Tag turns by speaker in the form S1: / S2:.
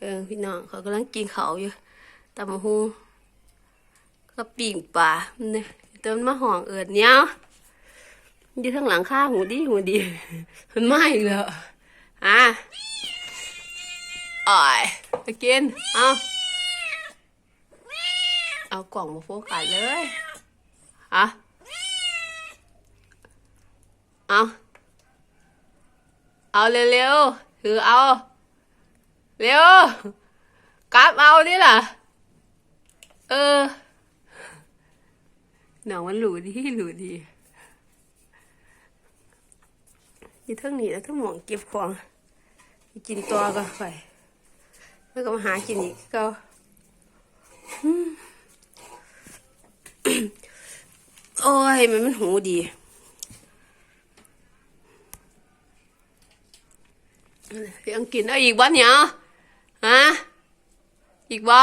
S1: เออพี่น้องเขากำลังกินเขาวอยู่ตำหูก็ปิ่งปลาเนี่ยเติมมาห่องเอิดเนี้ยอยู่ข้งหลังข้าหูดีหูดีมันไหม้อีกแล้วอะอ่อยไปกินเอาเอากล่องมาโฟกัสเลยอะเอาเอาเร็วๆถือเอา เร็วกลับเอาดิล่ะ เออ หนังมันหลูดีหลูดีอยู่ทั้งนี้แล้วทั้งหมองเก็บของกินตัวก็ไปแล้วก็มาหากินอีกก็โอ้ย มันมันหูดียังกินเอาอีกบ่เนี่ยฮะ อีกบ่